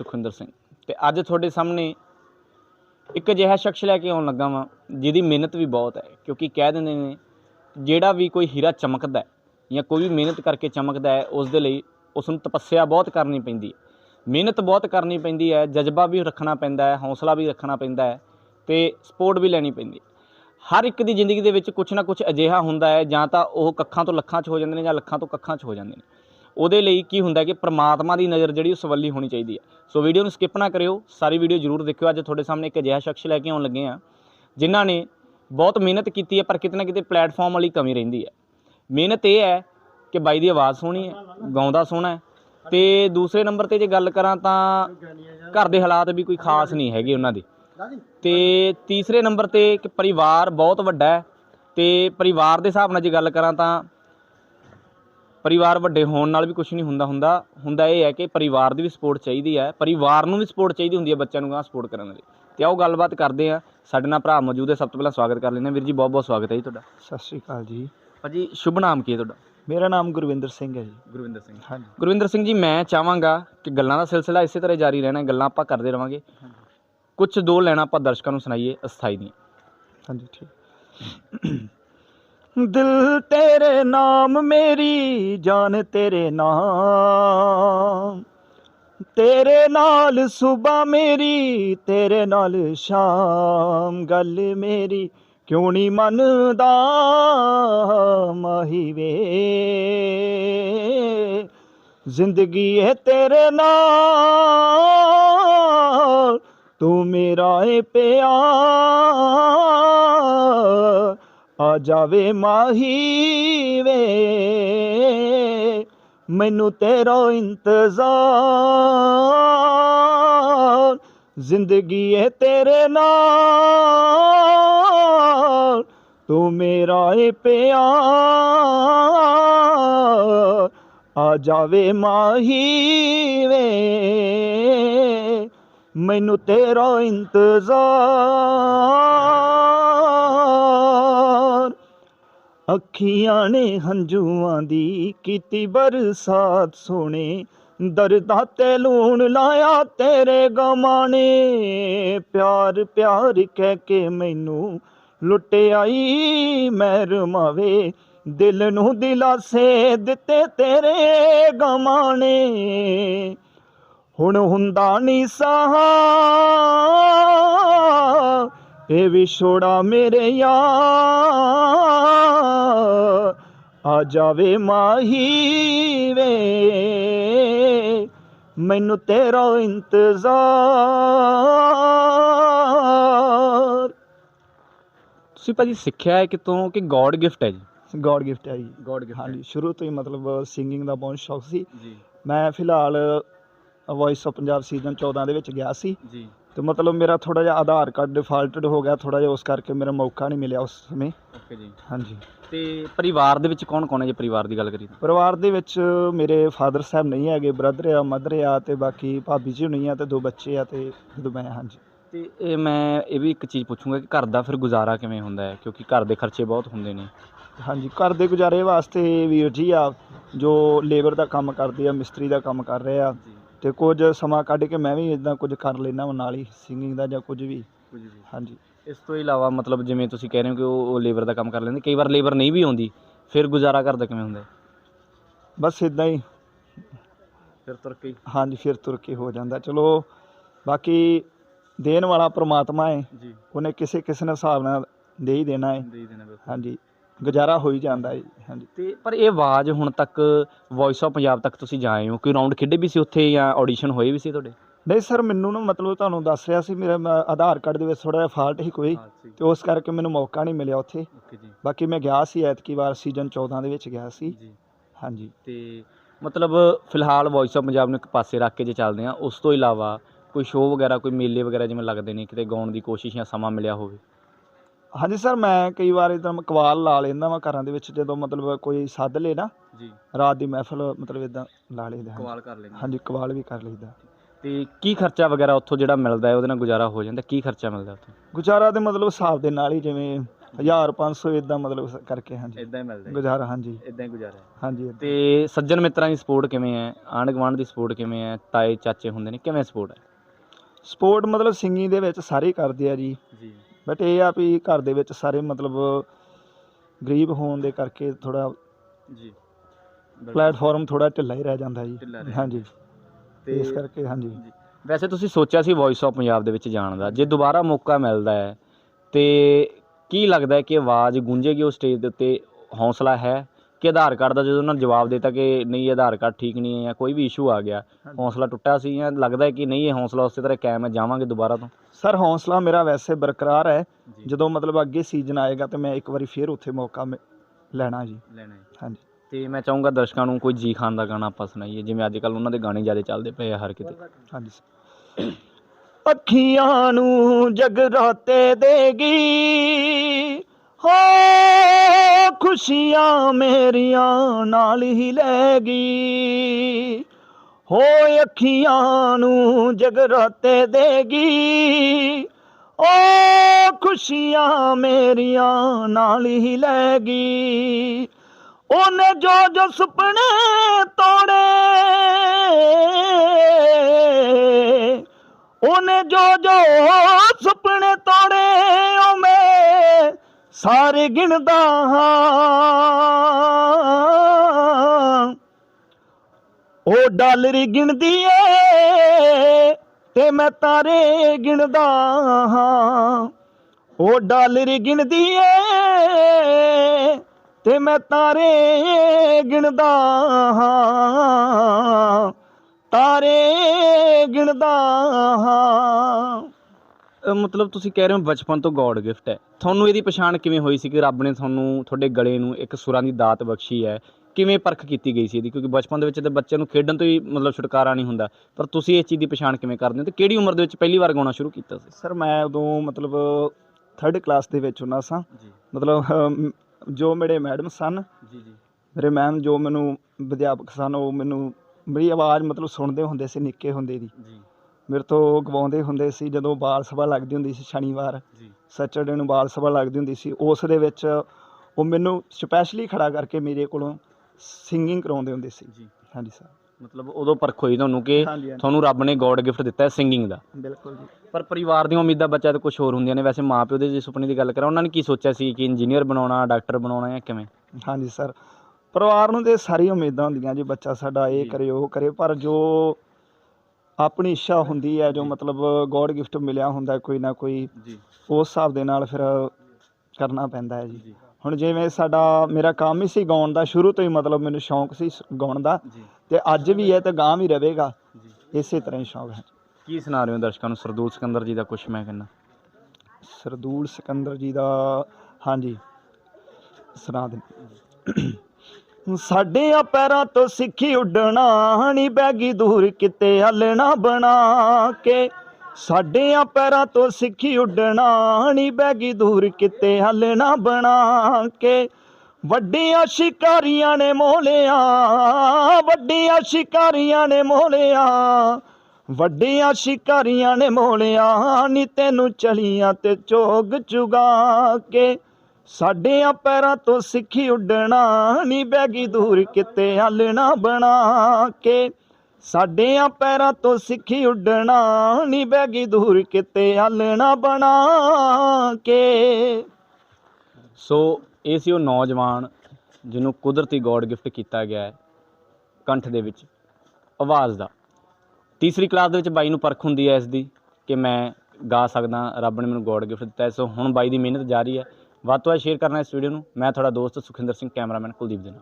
ਸੁਖਵਿੰਦਰ ਸਿੰਘ। ਤੇ ਅੱਜ ਤੁਹਾਡੇ ਸਾਹਮਣੇ ਇੱਕ ਅਜਿਹਾ ਸ਼ਖਸ ਲੈ ਕੇ ਆਉਣ ਲੱਗਾ ਵਾਂ, ਜਿਹਦੀ ਮਿਹਨਤ ਵੀ ਬਹੁਤ ਹੈ, ਕਿਉਂਕਿ ਕਹਿ ਦਿੰਦੇ ਨੇ, ਜਿਹੜਾ ਵੀ ਕੋਈ ਹੀਰਾ ਚਮਕਦਾ ਜਾਂ ਕੋਈ ਵੀ ਮਿਹਨਤ ਕਰਕੇ ਚਮਕਦਾ ਹੈ, ਉਸ ਦੇ ਲਈ ਉਸ ਨੂੰ ਤਪੱਸਿਆ ਬਹੁਤ ਕਰਨੀ ਪੈਂਦੀ ਹੈ। ਮਿਹਨਤ ਬਹੁਤ ਕਰਨੀ ਪੈਂਦੀ ਹੈ, ਜਜ਼ਬਾ ਵੀ ਰੱਖਣਾ ਪੈਂਦਾ ਹੈ, ਹੌਸਲਾ ਵੀ ਰੱਖਣਾ ਪੈਂਦਾ ਹੈ ਤੇ ਸਪੋਰਟ ਵੀ ਲੈਣੀ ਪੈਂਦੀ ਹੈ। ਹਰ ਇੱਕ ਦੀ ਜ਼ਿੰਦਗੀ ਦੇ ਵਿੱਚ ਕੁਝ ਨਾ ਕੁਝ ਅਜਿਹਾ ਹੁੰਦਾ ਹੈ, ਜਾਂ ਤਾਂ ਉਹ ਕੱਖਾਂ ਤੋਂ ਲੱਖਾਂ 'ਚ ਹੋ ਜਾਂਦੇ ਨੇ ਜਾਂ ਲੱਖਾਂ ਤੋਂ ਕੱਖਾਂ 'ਚ ਹੋ ਜਾਂਦੇ ਨੇ। ਉਹਦੇ ਲਈ ਕੀ ਹੁੰਦਾ ਕਿ ਪ੍ਰਮਾਤਮਾ ਦੀ ਨਜ਼ਰ ਜਿਹੜੀ ਉਹ ਸਵੱਲੀ ਹੋਣੀ ਚਾਹੀਦੀ ਹੈ। ਸੋ ਵੀਡੀਓ ਨੂੰ ਸਕਿਪ ਨਾ ਕਰਿਓ, ਸਾਰੀ ਵੀਡੀਓ ਜ਼ਰੂਰ ਦੇਖਿਓ। ਅੱਜ ਤੁਹਾਡੇ ਸਾਹਮਣੇ ਇੱਕ ਅਜਿਹਾ ਸ਼ਖਸ ਲੈ ਕੇ ਆਉਣ ਲੱਗੇ ਆ ਜਿਨ੍ਹਾਂ ਨੇ ਬਹੁਤ ਮਿਹਨਤ ਕੀਤੀ ਹੈ, ਪਰ ਕਿਤੇ ਨਾ ਕਿਤੇ ਪਲੇਟਫਾਰਮ ਵਾਲੀ ਕਮੀ ਰਹਿੰਦੀ ਹੈ। ਮਿਹਨਤ ਇਹ ਹੈ ਕਿ ਬਾਈ ਦੀ ਆਵਾਜ਼ ਸੋਹਣੀ ਹੈ, ਗਾਉਂਦਾ ਸੋਹਣਾ ਹੈ। ਤੇ ਦੂਸਰੇ ਨੰਬਰ ਤੇ ਜੇ ਗੱਲ ਕਰਾਂ ਤਾਂ ਘਰ ਦੇ ਹਾਲਾਤ ਵੀ ਕੋਈ ਖਾਸ ਨਹੀਂ ਹੈਗੇ ਉਹਨਾਂ ਦੇ। ਤੇ ਤੀਸਰੇ ਨੰਬਰ ਤੇ ਕਿ ਪਰਿਵਾਰ ਬਹੁਤ ਵੱਡਾ ਹੈ। ਤੇ ਪਰਿਵਾਰ ਦੇ ਹਿਸਾਬ ਨਾਲ ਜੇ ਗੱਲ ਕਰਾਂ ਤਾਂ ਪਰਿਵਾਰ ਵੱਡੇ ਹੋਣ ਨਾਲ ਵੀ ਕੁਝ ਨਹੀਂ ਹੁੰਦਾ ਹੁੰਦਾ ਹੁੰਦਾ ਇਹ ਹੈ ਕਿ ਪਰਿਵਾਰ ਦੀ ਵੀ ਸਪੋਰਟ ਚਾਹੀਦੀ ਹੈ ਪਰਿਵਾਰ ਨੂੰ ਵੀ ਸਪੋਰਟ ਚਾਹੀਦੀ ਹੁੰਦੀ ਹੈ ਬੱਚਿਆਂ ਨੂੰ ਗਾਂ ਸਪੋਰਟ ਕਰਨ ਲਈ। ਤੇ ਆਓ ਗੱਲਬਾਤ ਕਰਦੇ ਆ ਸਾਡੇ ਨਾਲ ਭਰਾ ਮੌਜੂਦ ਹੈ ਸਭ ਤੋਂ ਪਹਿਲਾਂ ਸਵਾਗਤ ਕਰ ਲੈਂਦੇ ਹਾਂ। ਵੀਰ ਜੀ ਬਹੁਤ ਬਹੁਤ ਸਵਾਗਤ ਹੈ ਜੀ ਤੁਹਾਡਾ। ਸਤਿ ਸ਼੍ਰੀ ਅਕਾਲ ਜੀ। ਭਾਜੀ ਸ਼ੁਭ ਨਾਮ ਕੀ ਹੈ ਤੁਹਾਡਾ? ਮੇਰਾ ਨਾਮ ਗੁਰਵਿੰਦਰ ਸਿੰਘ ਹੈ ਜੀ। ਗੁਰਵਿੰਦਰ ਸਿੰਘ। ਹਾਂਜੀ। ਗੁਰਵਿੰਦਰ ਸਿੰਘ ਜੀ ਮੈਂ ਚਾਹਾਂਗਾ ਕਿ ਗੱਲਾਂ ਦਾ ਸਿਲਸਿਲਾ ਇਸੇ ਤਰ੍ਹਾਂ ਜਾਰੀ ਰਹਿਣਾ ਗੱਲਾਂ ਆਪਾਂ ਕਰਦੇ ਰਵਾਂਗੇ। ਕੁਝ ਦੋ ਲੈਣਾ ਆਪਾਂ ਦਰਸ਼ਕਾਂ ਨੂੰ ਸੁਣਾਈਏ ਅਸਥਾਈ ਦੀਆਂ। ਹਾਂਜੀ ਠੀਕ। ਦਿਲ ਤੇਰੇ ਨਾਮ, ਮੇਰੀ ਜਾਨ ਤੇਰੇ ਨਾਮ। ਤੇਰੇ ਨਾਲ ਸੁਬਾ ਮੇਰੀ, ਤੇਰੇ ਨਾਲ ਸ਼ਾਮ। ਗੱਲ ਮੇਰੀ ਕਿਉਂ ਨਹੀਂ ਮੰਨਦਾ, ਮਾਹੀ ਵੇ। ਜ਼ਿੰਦਗੀ ਹੈ ਤੇਰੇ ਨਾਲ, ਤੂੰ ਮੇਰਾ ਏ ਪਿਆਰ। ਆ ਜਾਵੇ ਮਾਹੀ ਵੇ। ਮੈਨੂੰ ਤੇਰਾ ਇੰਤਜ਼ਾਰ, ਜ਼ਿੰਦਗੀ ਏ ਤੇਰੇ ਨਾਲ। ਤੂੰ ਮੇਰਾ ਏ ਪਿਆਰ, ਆ ਜਾਵੇ ਮਾਹੀ ਵੇ। ਮੈਨੂੰ ਤੇਰਾ ਇੰਤਜ਼ਾਰ। ਅੱਖੀਆਂ ਨੇ ਹੰਝੂਆਂ ਦੀ ਕੀਤੀ ਬਰਸਾਤ ਸੋਹਣੇ, ਦਰਦਾਂ ਤੇ ਲੂਣ ਲਾਇਆ ਤੇਰੇ ਗਮਾਂ ਨੇ। ਪਿਆਰ ਪਿਆਰ ਕਹਿ ਕੇ ਮੈਨੂੰ ਲੁੱਟਿਆਈ ਆਈ ਮਹਿਰਮਾਵੇ ਦਿਲ ਨੂੰ ਦਿਲਾਸੇ ਦਿੱਤੇ ਤੇਰੇ ਗਮਾਂ ਨੇ। ਹੁਣ ਹੁੰਦਾ ਨਹੀਂ ਸਾਹ, ਇਹ ਵਿਛੋੜਾ ਮੇਰੇ ਯਾਰ। ਆ ਜਾਵੇ ਮਾਹੀ ਵੇ। ਮੈਨੂੰ ਤੇਰਾ ਇੰਤਜ਼ਾਰ। ਤੁਸੀਂ ਭਾਜੀ ਸਿੱਖਿਆ ਹੈ ਕਿਤੋਂ ਕਿ ਗੋਡ ਗਿਫਟ ਹੈ ਜੀ? ਗੋਡ ਗਿਫਟ ਹੈ ਜੀ। ਗੋਡ ਗਿਫਟ ਹਾਂਜੀ ਸ਼ੁਰੂ ਤੋਂ ਹੀ ਮਤਲਬ ਸਿੰਗਿੰਗ ਦਾ ਬਹੁਤ ਸ਼ੌਕ ਸੀ। ਜੀ। ਮੈਂ ਫਿਲਹਾਲ ਵੌਇਸ ਆਫ ਪੰਜਾਬ ਸੀਜ਼ਨ 14 ਦੇ ਵਿੱਚ ਗਿਆ ਸੀ। ਜੀ। ਤੇ ਮਤਲਬ ਮੇਰਾ ਥੋੜਾ ਜਿਹਾ ਆਧਾਰ ਕਾਰਡ ਡਿਫਾਲਟਡ ਹੋ ਗਿਆ ਥੋੜਾ ਜਿਹਾ ਉਸ ਕਰਕੇ ਮੇਰਾ ਮੌਕਾ ਨਹੀਂ ਮਿਲਿਆ ਉਸ ਸਮੇਂ। ਓਕੇ ਜੀ। ਹਾਂਜੀ। ਤੇ ਪਰਿਵਾਰ ਦੇ ਵਿੱਚ ਕੌਣ ਕੌਣ ਹੈ ਜੇ ਪਰਿਵਾਰ ਦੀ ਗੱਲ ਕਰੀਏ ਤਾਂ? ਪਰਿਵਾਰ ਦੇ ਵਿੱਚ ਮੇਰੇ ਫਾਦਰ ਸਾਹਿਬ ਨਹੀਂ ਹੈਗੇ ਬ੍ਰਦਰ ਆ ਮਦਰ ਆ ਤੇ ਬਾਕੀ ਭਾਬੀ ਜੀ ਨਹੀਂ ਆ ਤੇ ਦੋ ਬੱਚੇ ਆ ਤੇ ਜਦੋਂ ਮੈਂ ਹਾਂਜੀ। ਤੇ ਇਹ ਮੈਂ ਇਹ ਵੀ ਇੱਕ ਚੀਜ਼ ਪੁੱਛੂੰਗਾ ਕਿ ਘਰ ਦਾ ਫਿਰ ਗੁਜ਼ਾਰਾ ਕਿਵੇਂ ਹੁੰਦਾ ਹੈ? ਕਿਉਂਕਿ ਘਰ ਦੇ ਖਰਚੇ ਬਹੁਤ ਹੁੰਦੇ ਨੇ। ਹਾਂਜੀ ਘਰ ਦੇ ਗੁਜ਼ਾਰੇ ਵਾਸਤੇ ਵੀਰ ਜੀ ਆ ਜੋ ਲੇਬਰ ਦਾ ਕੰਮ ਕਰਦੇ ਆ ਮਿਸਤਰੀ ਦਾ ਕੰਮ ਕਰ ਰਹੇ ਆ ਤੇ ਕੁਝ ਸਮਾਂ ਕੱਢ ਕੇ ਮੈਂ ਵੀ ਇਦਾਂ ਕੁਝ ਕਰ ਲੈਣਾ ਨਾਲ ਹੀ ਸਿੰਗਿੰਗ ਦਾ ਜਾਂ ਕੁਝ ਵੀ। ਹਾਂਜੀ। ਇਸ ਤੋਂ ਇਲਾਵਾ ਮਤਲਬ ਜਿਵੇਂ ਤੁਸੀਂ ਕਹਿ ਰਹੇ ਹੋ ਕਿ ਉਹ ਲੇਬਰ ਦਾ ਕੰਮ ਕਰ ਲੈਂਦੇ ਕਈ ਵਾਰ ਲੇਬਰ ਨਹੀਂ ਵੀ ਆਉਂਦੀ ਫਿਰ ਗੁਜ਼ਾਰਾ ਘਰ ਦਾ ਕਿਵੇਂ ਹੁੰਦਾ? ਬਸ ਇਦਾਂ ਹੀ। ਫਿਰ ਤੁਰ ਕੇ ਹਾਂਜੀ ਫਿਰ ਤੁਰ ਕੇ ਹੋ ਜਾਂਦਾ। ਚਲੋ ਬਾਕੀ ਦੇਣ ਵਾਲਾ ਪ੍ਰਮਾਤਮਾ ਹੈ ਜੀ। ਉਹਨੇ ਕਿਸੇ ਕਿਸੇ ਨੇ ਹਿਸਾਬ ਨਾਲ ਦੇ ਹੀ ਦੇਣਾ ਹੈ। ਦੇ ਦੇਣਾ ਬਿਲਕੁਲ। ਹਾਂਜੀ ਗੁਜ਼ਾਰਾ ਹੋ ਹੀ ਜਾਂਦਾ ਹੈ ਹਾਂਜੀ। ਤੇ ਪਰ ਇਹ ਆਵਾਜ਼ ਹੁਣ ਤੱਕ ਵੌਇਸ ਆਫ ਪੰਜਾਬ ਤੱਕ ਤੁਸੀਂ ਜਾਏ ਹੋ ਕੋਈ ਰਾਉਂਡ ਖੇਡੇ ਵੀ ਸੀ ਉੱਥੇ ਜਾਂ ਆਡੀਸ਼ਨ ਹੋਏ ਵੀ ਸੀ ਤੁਹਾਡੇ? ਨਹੀਂ ਸਰ ਮੈਨੂੰ ਨਾ ਮਤਲਬ ਤੁਹਾਨੂੰ ਦੱਸ ਰਿਹਾ ਸੀ ਮੇਰਾ ਮੈਂ ਆਧਾਰ ਕਾਰਡ ਦੇ ਵਿੱਚ ਥੋੜਾ ਜਿਹਾ ਫਾਲਟ ਸੀ ਕੋਈ ਤੇ ਉਸ ਕਰਕੇ ਮੈਨੂੰ ਮੌਕਾ ਨਹੀਂ ਮਿਲਿਆ ਉੱਥੇ। ਓਕੇ ਜੀ। ਬਾਕੀ ਮੈਂ ਗਿਆ ਸੀ ਐਤਕੀ ਵਾਰ ਸੀਜ਼ਨ 14 ਦੇ ਵਿੱਚ ਗਿਆ ਸੀ। ਜੀ। ਹਾਂਜੀ। ਤੇ ਮਤਲਬ ਫਿਲਹਾਲ ਵੌਇਸ ਆਫ ਪੰਜਾਬ ਨੂੰ ਇੱਕ ਪਾਸੇ ਰੱਖ ਕੇ ਜੇ ਚੱਲਦੇ ਆ ਉਸ ਤੋਂ ਇਲਾਵਾ ਕੋਈ ਸ਼ੋਅ ਵਗੈਰਾ ਕੋਈ ਮੇਲੇ ਵਗੈਰਾ ਜਿਵੇਂ ਲੱਗਦੇ ਨੇ ਕਿਤੇ ਗਾਉਣ ਦੀ ਕੋਸ਼ਿਸ਼ ਜਾਂ ਸਮਾਂ ਮਿਲਿਆ ਹੋਵੇ? ਹਾਂਜੀ ਸਰ ਮੈਂ ਕਈ ਵਾਰ ਇਦਾਂ ਕਵਾਲ ਲਾ ਲੈਂਦਾ ਵਾਂ ਘਰਾਂ ਦੇ ਵਿੱਚ ਜਦੋਂ ਮਤਲਬ ਕੋਈ ਸੱਦ ਲੇ ਨਾ ਜੀ। ਰਾਤ ਦੀ ਮਹਿਫਲ ਮਤਲਬ ਇਦਾਂ ਲਾ ਲਈਦਾ। ਕਵਾਲ ਕਰ ਲੈਂਦੇ। ਹਾਂਜੀ ਕਵਾਲ ਵੀ ਕਰ ਲਈਦਾ। ਤੇ ਕੀ ਖਰਚਾ ਵਗੈਰਾ ਉੱਥੋਂ ਜਿਹੜਾ ਮਿਲਦਾ ਹੈ ਉਹਦੇ ਨਾਲ ਗੁਜ਼ਾਰਾ ਹੋ ਜਾਂਦਾ ਕੀ ਖਰਚਾ ਮਿਲਦਾ ਉੱਥੋਂ? ਗੁਜ਼ਾਰਾ ਦੇ ਮਤਲਬ ਹਿਸਾਬ ਦੇ ਨਾਲ ਹੀ ਜਿਵੇਂ 1500 ਇਦਾਂ ਮਤਲਬ ਸ- ਕਰਕੇ ਹਾਂਜੀ। ਇਦਾਂ ਹੀ ਮਿਲਦਾ ਗੁਜ਼ਾਰਾ ਹਾਂਜੀ। ਇਦਾਂ ਹੀ ਗੁਜ਼ਾਰਾ ਹਾਂਜੀ ਏਦਾਂ। ਤੇ ਸੱਜਣ ਮਿੱਤਰਾਂ ਦੀ ਸਪੋਰਟ ਕਿਵੇਂ ਹੈ? ਆਂਢ ਗੁਆਂਢ ਦੀ ਸਪੋਰਟ ਕਿਵੇਂ ਹੈ? ਤਾਏ ਚਾਚੇ ਹੁੰਦੇ ਨੇ ਕਿਵੇਂ ਸਪੋਰਟ ਹੈ? ਸਪੋਰਟ ਮਤਲਬ ਸਿੰਗਿੰਗ ਦੇ ਵਿੱਚ ਸਾਰੇ ਹੀ ਕਰਦੇ ਆ ਜੀ। ਜੀ। ਬਟ ਇਹ ਆ ਵੀ ਘਰ ਦੇ ਵਿੱਚ ਸਾਰੇ ਮਤਲਬ ਗਰੀਬ ਹੋਣ ਦੇ ਕਰਕੇ ਥੋੜਾ ਜੀ। ਪਲੇਟਫਾਰਮ ਥੋੜਾ ਢਿੱਲਾ ਹੀ ਰਹਿ ਜਾਂਦਾ ਜੀ। ਰਹਿ ਹਾਂਜੀ। ਇਸ ਕਰਕੇ ਹਾਂਜੀ। ਵੈਸੇ ਤੁਸੀਂ ਸੋਚਿਆ ਸੀ ਵੌਇਸ ਆਫ ਪੰਜਾਬ ਦੇ ਵਿੱਚ ਜਾਣ ਦਾ ਜੇ ਦੁਬਾਰਾ ਮੌਕਾ ਮਿਲਦਾ ਹੈ ਤੇ ਕੀ ਲੱਗਦਾ ਹੈ ਕਿ ਆਵਾਜ਼ ਗੂੰਜੇਗੀ ਉਹ ਸਟੇਜ ਦੇ ਉੱਤੇ? ਹੌਸਲਾ ਹੈ ਕਿ ਆਧਾਰ ਕਾਰਡ ਦਾ ਜਦੋਂ ਉਹਨਾਂ ਨੇ ਜਵਾਬ ਦਿੱਤਾ ਕਿ ਨਹੀਂ ਆਧਾਰ ਕਾਰਡ ਠੀਕ ਨਹੀਂ ਹੈ ਜਾਂ ਕੋਈ ਵੀ ਇਸ਼ੂ ਆ ਗਿਆ ਹੌਸਲਾ ਟੁੱਟਾ ਸੀ ਜਾਂ ਲੱਗਦਾ ਹੈ ਕਿ ਨਹੀਂ ਇਹ ਹੌਸਲਾ ਉਸੇ ਤਰ੍ਹਾਂ ਕਾਇਮ ਹੈ ਜਾਵਾਂਗੇ ਦੁਬਾਰਾ ਤੋਂ? ਸਰ ਹੌਸਲਾ ਮੇਰਾ ਵੈਸੇ ਬਰਕਰਾਰ ਹੈ। ਜਦੋਂ ਮਤਲਬ ਅੱਗੇ ਸੀਜ਼ਨ ਆਏਗਾ ਤੇ ਮੈਂ ਇੱਕ ਵਾਰੀ ਫੇਰ ਉੱਥੇ ਮੌਕਾ ਮਿ- ਲੈਣਾ ਜੀ। ਲੈਣਾ ਹੈ ਹਾਂਜੀ। ਤੇ ਮੈਂ ਚਾਹੂੰਗਾ ਦਰਸ਼ਕਾਂ ਨੂੰ ਕੋਈ ਜੀ ਖਾਨ ਦਾ ਗਾਣਾ ਆਪਾਂ ਸੁਣਾਈਏ, ਜਿਵੇਂ ਅੱਜ ਕੱਲ ਉਹਨਾਂ ਦੇ ਗਾਣੇ ਜ਼ਿਆਦਾ ਚੱਲਦੇ ਪਏ ਆ ਹਰ ਕਿਤੇ। ਹਾਂਜੀ ਅੱਖੀਆਂ ਨੂੰ ਜਗਰਾਤੇ ਦੇਗੀ ਹੋ ਖੁਸ਼ੀਆਂ ਮੇਰੀਆਂ ਨਾਲ ਹੀ ਲੈ ਗਈ ਹੋ ਅੱਖੀਆਂ ਨੂੰ ਜਗਰਾਤੇ ਦੇਗੀ ਓ ਖੁਸ਼ੀਆਂ ਮੇਰੀਆਂ ਨਾਲ ਹੀ ਲੈ ਗਈ ਉਹਨੇ ਜੋ ਜੋ ਸੁਪਨੇ ਤੋੜੇ, ਉਹਨੇ ਜੋ ਜੋ ਸੁਪਨੇ ਤੋੜੇ ਉਹ ਮੈਂ ਸਾਰੇ ਗਿਣਦਾ ਹਾਂ। ਉਹ ਡਾਲਰ ਗਿਣਦੀ ਏ ਤੇ ਮੈਂ ਤਾਰੇ ਗਿਣਦਾ ਹਾਂ। ਉਹ ਡਾਲਰ ਗਿਣਦੀ ਏ ਤੇ ਮੈਂ ਤਾਰੇ ਗਿਣਦਾ ਹਾਂ। ਤਾਰੇ ਗਿਣਦਾ ਹਾਂ। ਮਤਲਬ ਤੁਸੀਂ ਕਹਿ ਰਹੇ ਹੋ ਬਚਪਨ ਤੋਂ ਗੋਡ ਗਿਫਟ ਹੈ। ਤੁਹਾਨੂੰ ਇਹਦੀ ਪਛਾਣ ਕਿਵੇਂ ਹੋਈ ਸੀ ਕਿ ਰੱਬ ਨੇ ਤੁਹਾਨੂੰ ਤੁਹਾਡੇ ਗਲੇ ਨੂੰ ਇੱਕ ਸੁਰਾਂ ਦੀ ਦਾਤ ਬਖਸ਼ੀ ਹੈ? ਕਿਵੇਂ ਪਰਖ ਕੀਤੀ ਗਈ ਸੀ ਇਹਦੀ? ਕਿਉਂਕਿ ਬਚਪਨ ਦੇ ਵਿੱਚ ਤਾਂ ਬੱਚਿਆਂ ਨੂੰ ਖੇਡਣ ਤੋਂ ਹੀ ਮਤਲਬ ਛੁਟਕਾਰਾ ਨਹੀਂ ਹੁੰਦਾ। ਪਰ ਤੁਸੀਂ ਇਸ ਚੀਜ਼ ਦੀ ਪਛਾਣ ਕਿਵੇਂ ਕਰਦੇ ਹੋ ਤੇ ਕਿਹੜੀ ਉਮਰ ਦੇ ਵਿੱਚ ਪਹਿਲੀ ਵਾਰ ਗਾਉਣਾ ਸ਼ੁਰੂ ਕੀਤਾ ਸੀ? ਸਰ ਮੈਂ ਉਦੋਂ ਮਤਲਬ ਥਰਡ ਕਲਾਸ ਦੇ ਵਿੱਚ ਹੁੰਦਾ ਸਾਂ। ਜੀ। ਮਤਲਬ ਜੋ ਮੇਰੇ ਮੈਡਮ ਸਨ ਜੀ ਜੀ। ਮੇਰੇ ਮੈਮ ਜੋ ਮੈਨੂੰ ਅਧਿਆਪਕ ਸਨ ਉਹ ਮੈਨੂੰ ਮੇਰੀ ਆਵਾਜ਼ ਮਤਲਬ ਸੁਣਦੇ ਹੁੰਦੇ ਸੀ ਨਿੱਕੇ ਹੁੰਦੇ ਦੀ। ਜੀ। ਮੇਰੇ ਤੋਂ ਗਵਾਉਂਦੇ ਹੁੰਦੇ ਸੀ ਜਦੋਂ ਬਾਲ ਸਭਾ ਲੱਗਦੀ ਹੁੰਦੀ ਸੀ ਸ਼ਨੀਵਾਰ ਜੀ। ਸੈਟਰਡੇ ਨੂੰ ਬਾਲ ਸਭਾ ਲੱਗਦੀ ਹੁੰਦੀ ਸੀ ਉਸ ਦੇ ਵਿੱਚ ਉਹ ਮੈਨੂੰ ਸਪੈਸ਼ਲੀ ਖੜਾ ਕਰਕੇ ਮੇਰੇ ਕੋਲੋਂ ਸਿੰਗਿੰਗ ਕਰਾਉਂਦੇ ਹੁੰਦੇ ਸੀ। ਜੀ। ਹਾਂਜੀ ਸਰ ਮਤਲਬ ਉਦੋਂ ਪਰਖ ਹੋਈ ਤੁਹਾਨੂੰ ਕਿ ਹਾਂਜੀ ਹਾਂਜੀ। ਤੁਹਾਨੂੰ ਰੱਬ ਨੇ ਗੋਡ ਗਿਫਟ ਦਿੱਤਾ ਹੈ ਸਿੰਗਿੰਗ ਦਾ। ਬਿਲਕੁਲ ਜੀ। ਪਰ ਪਰਿਵਾਰ ਦੀਆਂ ਉਮੀਦਾਂ ਬੱਚਾ ਤੇ ਕੁਝ ਹੋਰ ਹੁੰਦੀਆਂ ਨੇ। ਵੈਸੇ ਮਾਪਿਓ ਦੇ ਜੇ ਸੁਪਨੇ ਦੀ ਗੱਲ ਕਰਾਂ ਉਹਨਾਂ ਨੇ ਕੀ ਸੋਚਿਆ ਸੀ ਕਿ ਇੰਜੀਨੀਅਰ ਬਣਾਉਣਾ ਡਾਕਟਰ ਬਣਾਉਣਾ ਜਾਂ ਕਿਵੇਂ? ਹਾਂਜੀ ਸਰ ਪਰਿਵਾਰ ਨੂੰ ਤੇ ਸਾਰੀ ਉਮੀਦਾਂ ਹੁੰਦੀਆਂ ਜੀ ਬੱਚਾ ਸਾਡਾ ਇਹ। ਕਰੇ ਉਹ ਕਰੇ ਪਰ ਜੋ ਆਪਣੀ ਇੱਛਾ ਹੁੰਦੀ ਹੈ ਜੋ ਜੀ। ਮਤਲਬ ਗੋਡ ਗਿਫਟ ਮਿਲਿਆ ਹੁੰਦਾ ਕੋਈ ਨਾ ਕੋਈ ਜੀ। ਉਸ ਹਿਸਾਬ ਦੇ ਨਾਲ ਫਿਰ ਕਰਨਾ ਪੈਂਦਾ ਹੈ ਜੀ। ਜੀ। ਹੁਣ ਜਿਵੇਂ ਸਾਡਾ ਮੇਰਾ ਕੰਮ ਹੀ ਸੀ ਗਾਉਣ ਦਾ ਸ਼ੁਰੂ ਤੋਂ ਹੀ ਮਤਲਬ ਮੈਨੂੰ ਸ਼ੌਂਕ ਸੀ ਗਾਉਣ ਦਾ। ਤੇ ਅੱਜ ਵੀ ਹੈ ਤੇ ਗਾਂ ਵੀ ਰਹੇਗਾ। ਇਸੇ ਤਰ੍ਹਾਂ ਹੀ ਸ਼ੌਂਕ ਹੈ। ਕੀ ਸੁਣਾ ਰਹੇ ਹੋ ਦਰਸ਼ਕਾਂ ਨੂੰ? ਸਰਦੂਲ ਸਿਕੰਦਰ ਜੀ ਦਾ ਕੁਝ ਮੈਂ ਕਹਿੰਦਾ। ਸਰਦੂਲ ਸਿਕੰਦਰ ਜੀ ਦਾ ਹਾਂਜੀ। ਸੁਣਾ ਦੇ ਸਾਡਿਆਂ ਪੈਰਾਂ ਤੋਂ ਸਿੱਖੀ ਉੱਡਣਾ ਨੀ ਬੈਗੀ ਦੂਰ ਕਿਤੇ ਹਲਣਾ ਬਣਾ ਕੇ। ਸਾਡਿਆਂ ਪੈਰਾਂ ਤੋਂ ਸਿੱਖੀ ਉੱਡਣਾ ਨੀ ਬੈਗੀ ਦੂਰ ਕਿਤੇ ਹਲਣਾ ਬਣਾ ਕੇ। ਵੱਡੀਆਂ ਸ਼ਿਕਾਰੀਆਂ ਨੇ ਮੋਲਿਆਂ ਵੱਡੀਆਂ ਸ਼ਿਕਾਰੀਆਂ ਨੇ ਮੋਲਿਆਂ ਵੱਡੀਆਂ ਸ਼ਿਕਾਰੀਆਂ ਨੇ ਮੋਲਿਆਂ ਨੀ ਤੈਨੂੰ ਚਲੀਆਂ ਤੇ ਚੋਗ ਚੁਗਾ ਕੇ। ਸਾਡਿਆਂ ਪੈਰਾਂ ਤੋਂ ਸਿੱਖੀ ਉੱਡਣਾ ਨੀ ਬੈਗੀ ਦੂਰ ਕਿਤੇ ਹਲਣਾ ਬਣਾ ਕੇ। ਸਾਡਿਆਂ ਪੈਰਾਂ ਤੋਂ ਸਿੱਖੀ ਉੱਡਣਾ, ਨੀ ਬੈਗੀ ਦੂਰ ਕਿਤੇ ਹਲਣਾ ਬਣਾ ਕੇ। ਸੋ ਇਹ ਸੀ ਉਹ ਨੌਜਵਾਨ ਜਿਹਨੂੰ ਕੁਦਰਤੀ ਗੋਡ ਗਿਫਟ ਕੀਤਾ ਗਿਆ ਹੈ ਕੰਠ ਦੇ ਵਿੱਚ, ਆਵਾਜ਼ ਦਾ। ਤੀਸਰੀ ਕਲਾਸ ਦੇ ਵਿੱਚ ਬਾਈ ਨੂੰ ਪਰਖ ਹੁੰਦੀ ਹੈ ਇਸ ਦੀ ਕਿ ਮੈਂ ਗਾ ਸਕਦਾ, ਰੱਬ ਨੇ ਮੈਨੂੰ ਗੋਡ ਗਿਫਟ ਦਿੱਤਾ ਹੈ। ਸੋ ਹੁਣ ਬਾਈ ਦੀ ਮਿਹਨਤ ਜਾਰੀ ਹੈ। ਵੱਧ ਤੋਂ ਵੱਧ ਸ਼ੇਅਰ ਕਰਨਾ ਇਸ ਵੀਡੀਓ ਨੂੰ। ਮੈਂ ਤੁਹਾਡਾ ਦੋਸਤ ਸੁਖਿੰਦਰ ਸਿੰਘ, ਕੈਮਰਾਮੈਨ ਕੁਲਦੀਪ ਦੇ ਨਾਲ।